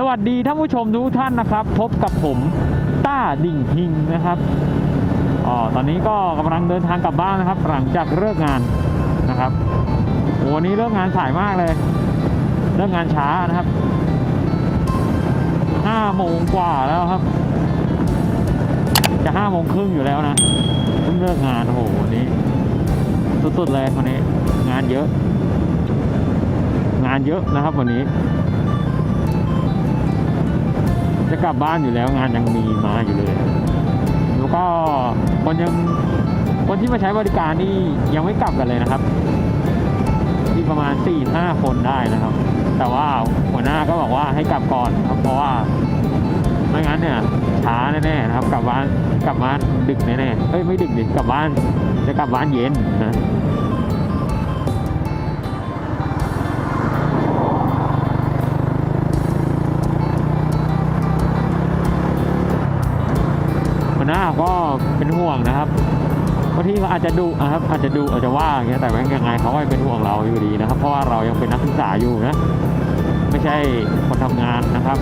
สวัสดีท่านผู้ชมทุกท่านนะครับ พบกับผมต้าดิ่งพิงนะครับอ๋อตอนนี้ก็กำลังเดินทางกลับบ้านนะครับ หลังจากเลิกงานนะครับโอ้วันนี้เลิกงานสายมากเลยเลิกงานช้านะครับห้าโมงกว่าแล้วครับ จะห้าโมงครึ่งอยู่แล้วนะเพิ่งเลิกงานโอ้โหวันนี้สุดๆเลยวันนี้ งานเยอะ งานเยอะนะครับวันนี้ จะกลับบ้านอยู่แล้วงานยังมีมาอยู่เลย แล้วก็คนยังคนที่มาใช้บริการนี่ยังไม่กลับกันเลยนะครับที่ประมาณ4ี่ห้าคนได้นะครับ แต่ว่าหัวหน้าก็บอกว่าให้กลับก่อนครับเพราะว่าไม่งั้นเนี่ยช้าแน่ๆนะครับ กลับบ้านกลับบ้านดึกแน่ๆเอ้ยไม่ดึกดิกลับบ้านจะกลับบ้านเย็นนะ ก็เป็นห่วงนะครับบางทีเขาอาจจะดุนะครับ อาจจะดุอาจจะว่าอย่างเงี้ยแต่ว่ายังไงเขาก็ยังเป็นห่วงเราอยู่ดีนะครับ เพราะว่าเรายังเป็นนักศึกษาอยู่นะ ไม่ใช่คนทำงานนะครับ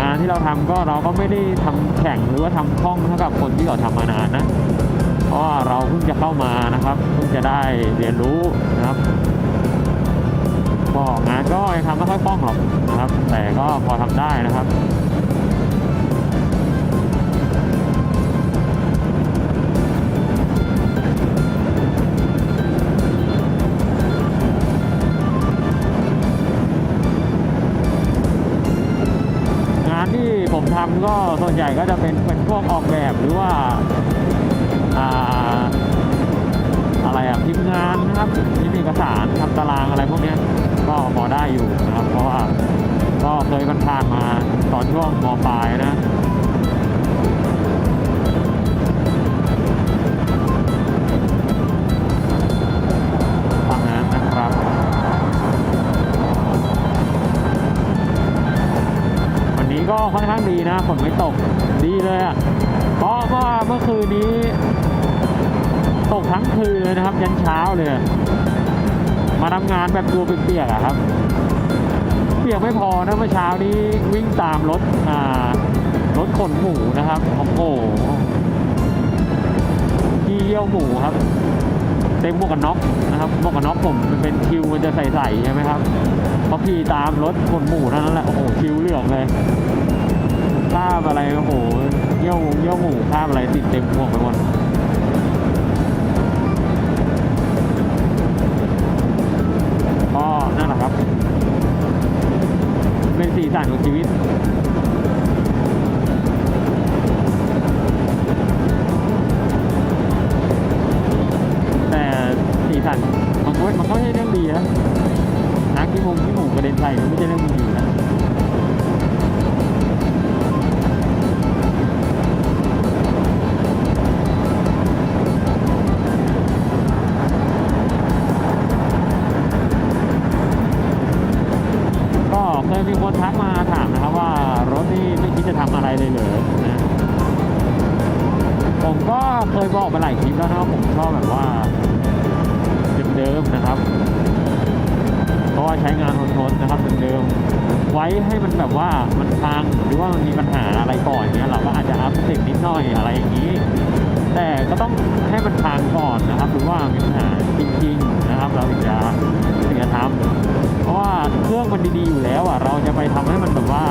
งานที่เราทำก็เราก็ไม่ได้ทำแข่งหรือว่าทำคล่องเท่ากับคนที่เขาทำมานานนะ ว่าเราเพิ่งจะเข้ามานะครับเพิ่งจะได้เรียนรู้นะครับก็งานก็ยังทำไม่ค่อยคล่องหรอกนะครับ แต่ก็พอทำได้นะครับงานที่ผมทำก็ส่วนใหญ่ก็จะเป็นเป็นพวกออกแบบหรือว่า อะไรอะพิมพ์งานนะครับพิมพ์เอกสารทำตารางอะไรพวกนี้ก็พอได้อยู่นะครับ เพราะว่าก็เคยผ่านมาตอนช่วงมปลายนะทางนั้นนะครับวันนี้ก็ค่อนข้างดีนะฝนไม่ตกดีเลยอะ เพราะว่าเมื่อคืนนี้ ตกทั้งคืนเลยนะครับ ยันเช้าเลย มาทำงานแบบตัวเปียกๆอะครับ เปียกไม่พอนะเมื่อเช้านี้วิ่งตามรถอ่ารถขนหมูนะครับโอ้โหที่เยี่ยวหมูครับเต็มหมวกกันน็อกนะครับหมวกกันน็อกผมมันเป็นคิวมันจะใสๆใช่ไหมครับพอขี่ตามรถขนหมูเท่านั้นแหละโอ้โหคิวเหลืองเลยคราบอะไรโอ้โห ยี่ยวเยี่ยวหมูคราบอะไรติดเต็มหมวกไปหมดก็นั่นแหละครับ เป็นสีสันของชีวิตแต่สีสันมันก็มันก็ไม่ใช่เรื่องดีนะนักที่มงที่หมูกระเด็นใส่มันไม่ใช่เรื่องดี มีคนทักมาถามนะครับว่ารถนี่ไม่คิดจะทำอะไรเลยเหรอนะผมก็เคยบอกไปหลายคลิปแล้วนะว่าผมชอบแบบว่าเดิมๆนะครับเพราะว่าใช้งานทนๆนะครับเดิมๆไว้ให้มันแบบว่ามันพังหรือว่ามันมีปัญหาอะไรก่อนเนี้ยเราก็อาจจะอัพเทคนิดหน่อยอะไรอย่างนี้ แต่ก็ต้องให้มันพังก่อนนะครับ หรือว่ามีปัญหาจริงๆนะครับ เราถึงจะ ถึงจะทำเพราะว่าเครื่องมันดีๆอยู่แล้วอะเราจะไปทำให้มันแบบว่า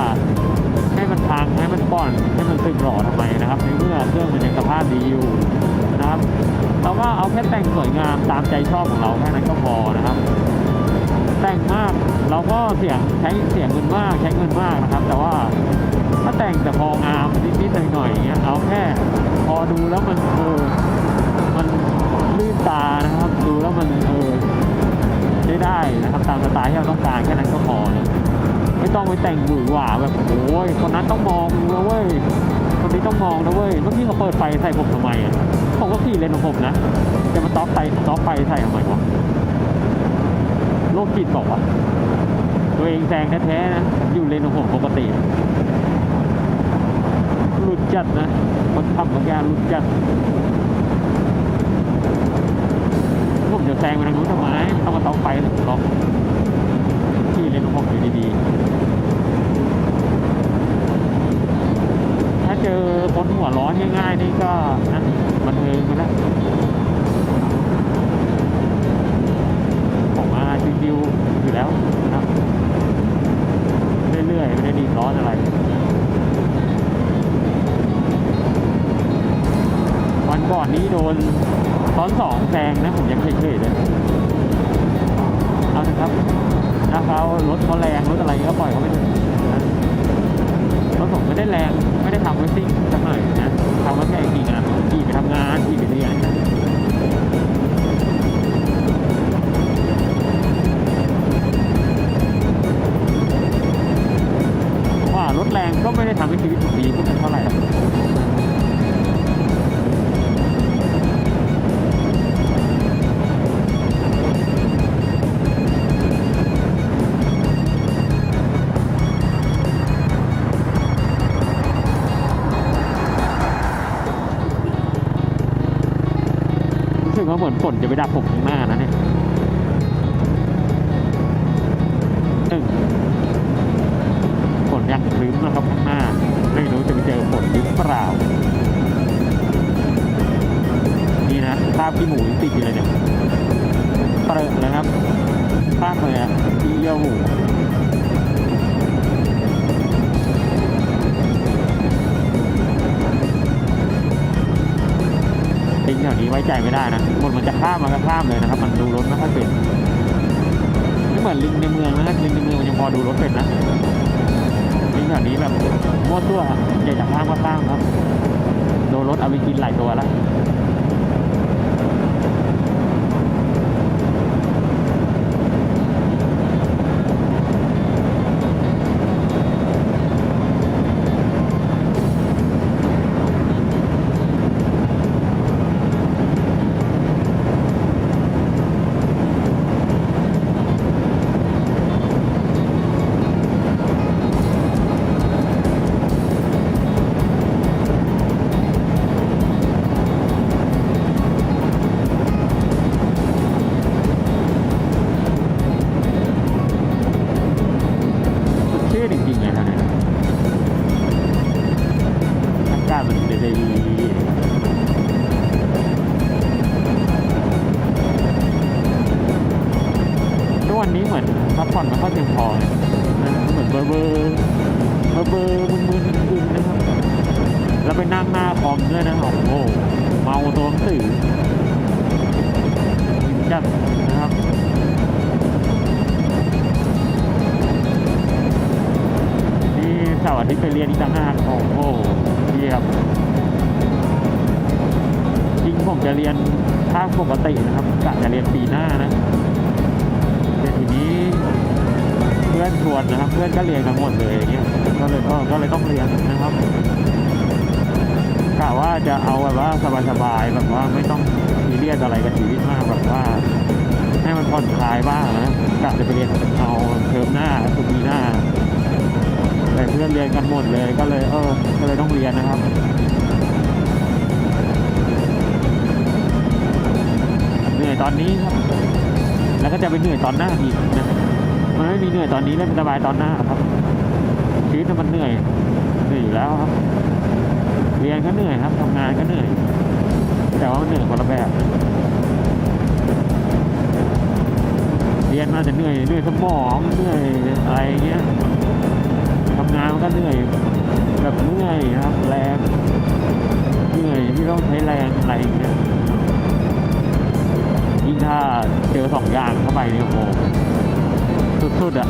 ให้มันพังให้มันบ่อนให้มันสึกหรอทำไมนะครับในเมื่อเครื่องมันยังสภาพดีอยู่นะครับเราก็เอาแค่แต่งสวยงามตามใจชอบของเราแค่นั้นก็พอนะครับ แต่งมากเราก็เสียงใช้เสียเงินมากใช้เงินมากนะครับ แต่ว่าถ้าแต่งแต่พองามนิดๆหน่อยๆอย่างเงี้ยเอาแค่พอดูแล้วมันเออมันลื่นตานะครับ ดูแล้วมันเออ ตามสไตล์ที่เราต้องการแค่นั้นก็พอนะไม่ต้องไปแต่งหวือหวาแบบโอ้ยคนนั้นต้องมองนะเว้ยคนนี้ต้องมองนะเว้ยเมื่อกี้เขาเปิดไฟใส่ผมทำไมอะผมก็ขี่เลนของผมนะจะมาต๊อกไฟต๊อกไฟใส่ทำไมวะโรคจิตบอกว่ะตัวเองแซงแท้ๆนะอยู่เลนของผมปกติหลุดจัดนะคนขับเมื่อกี้หลุดจัดผมจะแซงไปทางนู้นทำไมต้องมาต้องไปล็อก ที่เล่นของอยู่ดีๆ ถ้าเจอคนหัวร้อนง่ายๆนี่ก็นะบันเทิงไปแล้วผมมาชิวๆอยู่แล้วนะครับเรื่อยๆไม่ได้รีร้อนอะไรวันก่อนนี้โดนซ้อนสองแซงนะผมยังเฉยๆเลย ถ้าเขารถเขาแรงรถอะไรก็ปล่อยเขาไปเถอะรถผมไม่ได้แรงไม่ได้ทำไว้ซิ่งสักหน่อยนะทำไว้แค่ขี่งานขี่ไปทำงานขี่ไปเรียนว่ารถแรงก็ไม่ได้ทำให้ชีวิตผมดีขึ้นเท่าไหร่ หรอกรู้สึกว่าเหมือนฝนจะไปดับผมข้างหน้านะเนี่ยหนึ่งฝนยังครึ้มนะครับข้างหน้า ไม่รู้จะไปเจอฝนหรือเปล่า นี่นะภาพที่หมูติดอยู่เลยเนี่ยเปรอะเลยครับภาพเลยอะที่เยี่ยวหมู นี้ไว้ใจไม่ได้นะคนมันจะข้ามมันก็ข้ามเลยนะครับ มันดูรถไม่ค่อยเป็นไม่เหมือนลิงในเมืองนะลิงในเมืองมันยังพอดูรถเป็นนะลิงแถวนี้แบบมั่วตัวอะอยากจะข้ามก็ข้ามครับโดนรถเอาไปกินหลายตัวแล้ว พักผ่อนไม่ค่อยเพียงพอเลยนะเหมือนเบอร์เบอร์เบอร์เบอร์มึนมึนๆอึนนะครับ แล้วไปนั่งหน้าคอมด้วยนะโอ้โหเมาตัวหนังสือจัดนะครับนี่เสาร์อาทิตย์ไปเรียนอีกต่างหากโอ้โหเยี่ยมจริงผมจะเรียนภาคปกตินะครับกะจะเรียนปีหน้านะ ทีนี้เพื่อนชวนนะครับ เพื่อนก็เรียนกันหมดเลยอย่างเงี้ยก็เลยก็ก็เลยต้องเรียนนะครับกะว่าจะเอาแบบว่าสบายๆแบบว่าไม่ต้องซีเรียสอะไรกับชีวิตมากแบบว่า ให้มันผ่อนคลายบ้างนะกะจะไปเรียนเอาเทอมหน้าสุปีหน้าแต่เพื่อนเรียนกันหมดเลยก็เลยเออก็เลยต้องเรียนนะครับเหนื่อยตอนนี้ครับ แล้วก็จะไปเหนื่อยตอนหน้าอีกนะมันไม่มีเหนื่อยตอนนี้แล้วมันสบายตอนหน้าครับชีวิตมันเหนื่อยเหนื่อยอยู่แล้วครับ เรียนก็เหนื่อยครับทำงานก็เหนื่อย แต่ว่าเหนื่อยคนละแบบเรียนมาจะเหนื่อยเหนื่อยสมองเหนื่อยอะไรเงี้ยทำงานมันก็เหนื่อยแบบเหนื่อยครับ แรงเหนื่อยที่ต้องใช้แรงอะไรเงี้ย ถ้าเจอสองอย่างเข้าไปนี่โอ้โหสุดๆอะ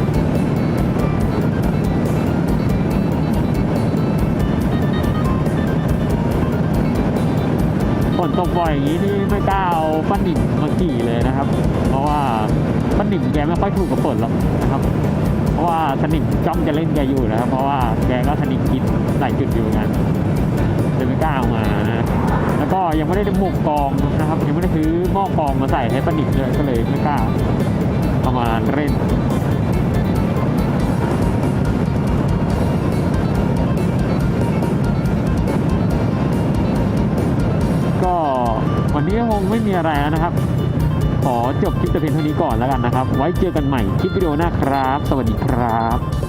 ฝนตกบ่อยอย่างนี้นี่ไม่กล้าเอาป้าหนิงมาขี่เลยนะครับ เพราะว่าป้าหนิงแกไม่ค่อยถูกกับฝนหรอกนะครับ เพราะว่าสนิมจ้องจะเล่นแกอยู่นะครับ เพราะว่าแกก็สนิมกินหลายจุดอยู่เหมือนกัน เลยไม่กล้าเอามานะแล้วก็ยังไม่ได้หมวกกองนะครับยังไม่ได้ซื้อหม้อกองมาใส่ให้ประดิษฐ์เลยก็เลยไม่กล้าเอามาเล่นก็วันนี้คงไม่มีอะไรนะครับ ขอจบคลิปแต่เพียงเท่านี้ก่อนแล้วกันนะครับ ไว้เจอกันใหม่คลิปวิดีโอหน้าครับ สวัสดีครับ